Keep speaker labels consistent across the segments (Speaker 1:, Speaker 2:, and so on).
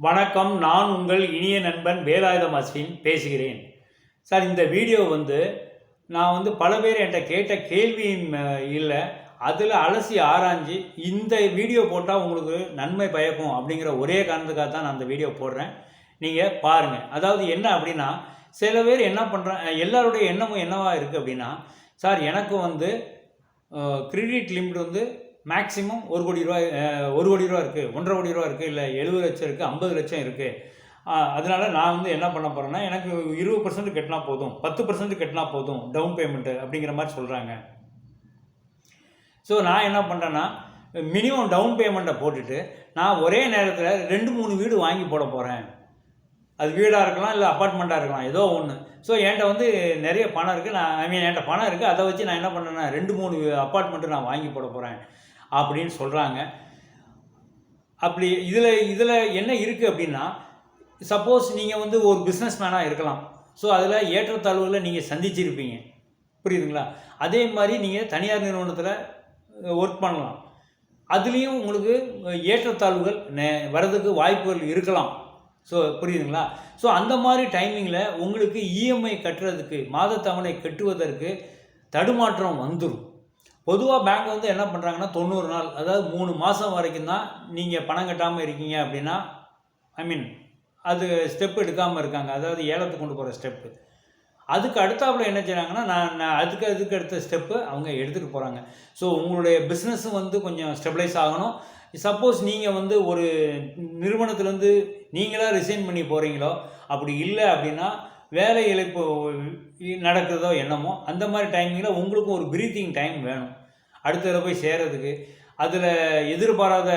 Speaker 1: வணக்கம் நான் உங்கள் இனிய நண்பன் வேலாயுதம் அஸ்வின் பேசுகிறேன். சார் இந்த வீடியோ வந்து நான் வந்து பல பேர் என்கிட்ட கேட்ட கேள்வியின் இல்லை. அதில் அலசி ஆராய்ஞ்சு இந்த வீடியோ போட்டால் உங்களுக்கு நன்மை பயக்கும் அப்படிங்கிற ஒரே காரணத்துக்காக தான் நான் அந்த வீடியோ போடுறேன். நீங்கள் பாருங்கள் அதாவது என்ன அப்படின்னா சில பேர் என்ன பண்ணுறாங்க எல்லாருடைய எண்ணமும் என்னவாக இருக்குது அப்படின்னா சார் எனக்கு வந்து கிரெடிட் லிமிட் வந்து மேக்ஸிமம் ஒரு கோடி ரூபாய் ஒரு கோடி ரூபா இருக்குது ஒன்றரை கோடி ரூபா இருக்குது இல்லை எழுபது லட்சம் இருக்குது ஐம்பது லட்சம் இருக்குது அதனால நான் வந்து என்ன பண்ண போகிறேன்னா எனக்கு இருபது பர்சன்ட் கட்டினா போதும் பத்து பர்சன்ட் கட்டினா போதும் டவுன் பேமெண்ட்டு அப்படிங்கிற மாதிரி சொல்கிறாங்க ஸோ நான் என்ன பண்ணுறேன்னா மினிமம் டவுன் பேமெண்ட்டை போட்டுட்டு நான் ஒரே நேரத்தில் ரெண்டு மூணு வீடு வாங்கி போட போகிறேன் அது வீடாக இருக்கலாம் இல்லை அப்பார்ட்மெண்ட்டாக இருக்கலாம் ஏதோ ஒன்று ஸோ என்கிட்ட வந்து நிறைய பணம் இருக்குது நான் ஐ மீன் என்கிட்ட பணம் இருக்குது அதை வச்சு நான் என்ன பண்ணேன்னா ரெண்டு மூணு அப்பார்ட்மெண்ட்டு நான் வாங்கி போட போகிறேன் அப்படின்னு சொல்கிறாங்க அப்படி இதில் இதில் என்ன இருக்குது அப்படின்னா சப்போஸ் நீங்கள் வந்து ஒரு பிஸ்னஸ் மேனாக இருக்கலாம். ஸோ அதில் ஏற்றத்தாழ்வுகளை நீங்கள் சந்திச்சிருப்பீங்க. புரியுதுங்களா? அதே மாதிரி நீங்கள் தனியார் நிறுவனத்தில் ஒர்க் பண்ணலாம். அதுலேயும் உங்களுக்கு ஏற்றத்தாழ்வுகள் வர்றதுக்கு வாய்ப்புகள் இருக்கலாம். ஸோ புரியுதுங்களா? ஸோ அந்த மாதிரி டைமிங்கில் உங்களுக்கு இஎம்ஐ கட்டுறதுக்கு மாதத்தவணை கட்டுவதற்கு தடுமாற்றம் வந்துடும் பொதுவாக பேங்க் வந்து என்ன பண்ணுறாங்கன்னா தொண்ணூறு நாள் அதாவது மூணு மாதம் வரைக்கும் தான் நீங்கள் பணம் கட்டாமல் இருக்கீங்க அப்படின்னா ஐ மீன் அது ஸ்டெப் எடுக்காமல் இருக்காங்க. அதாவது ஏலத்துக்கு கொண்டு போகிற ஸ்டெப்பு அதுக்கு அடுத்தாப்புல என்ன செய்கிறாங்கன்னா நான் நான் அதுக்கு அதுக்கு அடுத்த ஸ்டெப்பு அவங்க எடுத்துகிட்டு போகிறாங்க ஸோ உங்களுடைய பிஸ்னஸும் வந்து கொஞ்சம் ஸ்டெபிளைஸ் ஆகணும். சப்போஸ் நீங்கள் வந்து ஒரு நிறுவனத்துலேருந்து நீங்களாக ரிசைன் பண்ணி போகிறீங்களோ அப்படி இல்லை அப்படின்னா வேலை இழப்பு நடக்கிறதோ என்னமோ அந்த மாதிரி டைமிங்கில் உங்களுக்கும் ஒரு பிரீத்திங் டைம் வேணும். அடுத்ததில் போய் சேர்றதுக்கு. அதில் எதிர்பாராத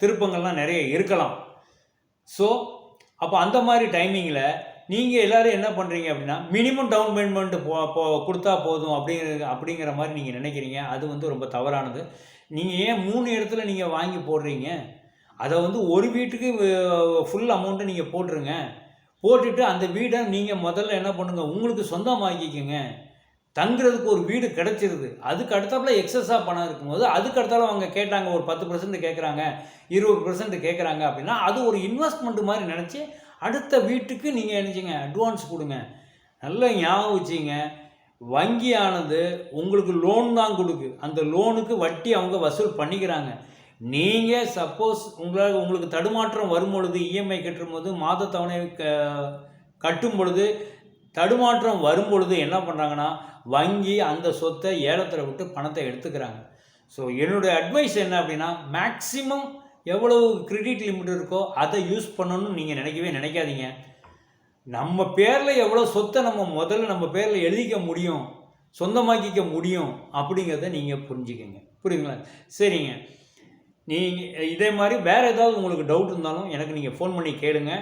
Speaker 1: திருப்பங்கள்லாம் நிறைய இருக்கலாம். ஸோ அப்போ அந்த மாதிரி டைமிங்கில் நீங்கள் எல்லோரும் என்ன பண்ணுறீங்க அப்படின்னா மினிமம் டவுன் பேமெண்ட் போ போ கொடுத்தா போதும் அப்படிங்கிற அப்படிங்கிற மாதிரி நீங்கள் நினைக்கிறீங்க. அது வந்து ரொம்ப தவறானது. நீங்கள் ஏன் மூணு இடத்துல நீங்கள் வாங்கி போடுறீங்க? அதை வந்து ஒரு வீட்டுக்கு ஃபுல் அமௌண்ட்டை நீங்கள் போட்டுருங்க. போட்டுட்டு அந்த வீடை நீங்கள் முதல்ல என்ன பண்ணுங்கள் உங்களுக்கு சொந்தமாக்கிக்கோங்க. தங்குறதுக்கு ஒரு வீடு கிடச்சிருது. அதுக்கு அடுத்தாப்புல எக்ஸஸாக பணம் இருக்கும்போது அதுக்கு அடுத்தாலும் அவங்க கேட்டாங்க ஒரு பத்து பர்சன்ட் கேட்குறாங்க இருபது பர்சன்ட் கேட்குறாங்க அப்படின்னா அது ஒரு இன்வெஸ்ட்மெண்ட் மாதிரி நினச்சி அடுத்த வீட்டுக்கு நீங்கள் நினச்சிங்க அட்வான்ஸ் கொடுங்க. நல்லா ஞாபகம் வச்சிங்க வங்கியானது உங்களுக்கு லோன் தான் கொடுக்கு. அந்த லோனுக்கு வட்டி அவங்க வசூல் பண்ணிக்கிறாங்க. நீங்கள் சப்போஸ் உங்களால் உங்களுக்கு தடுமாற்றம் வரும் பொழுது இஎம்ஐ கட்டும் போது மாத தவணை க கட்டும் பொழுது தடுமாற்றம் வரும் பொழுது என்ன பண்ணுறாங்கன்னா வங்கி அந்த சொத்தை ஏலத்தில் விட்டு பணத்தை எடுத்துக்கிறாங்க. ஸோ என்னுடைய அட்வைஸ் என்ன அப்படின்னா மேக்ஸிமம் எவ்வளவு கிரெடிட் லிமிட் இருக்கோ அதை யூஸ் பண்ணணும்னு நீங்கள் நினைக்கவே நினைக்காதீங்க. நம்ம பேரில் எவ்வளோ சொத்தை நம்ம முதல்ல நம்ம பேரில் எழுதிக்க முடியும் சொந்தமாக்கிக்க முடியும் அப்படிங்கிறத நீங்கள் புரிஞ்சுக்கங்க. புரியுங்களா சரிங்க. நீங்கள் இதே மாதிரி வேறு ஏதாவது உங்களுக்கு டவுட் இருந்தாலும் எனக்கு நீங்கள் ஃபோன் பண்ணி கேளுங்க.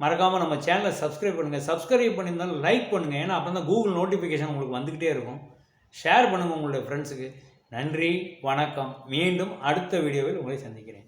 Speaker 1: மறக்காமல் நம்ம சேனலை சப்ஸ்கிரைப் பண்ணுங்கள் சப்ஸ்கிரைப் பண்ணியிருந்தாலும் லைக் பண்ணுங்கள் ஏன்னா அப்போ தான் கூகுள் நோட்டிஃபிகேஷன் உங்களுக்கு வந்துக்கிட்டே இருக்கும். ஷேர் பண்ணுங்கள் உங்களுடைய ஃப்ரெண்ட்ஸுக்கு நன்றி வணக்கம். மீண்டும் அடுத்த வீடியோவில் உங்களை சந்திக்கிறேன்.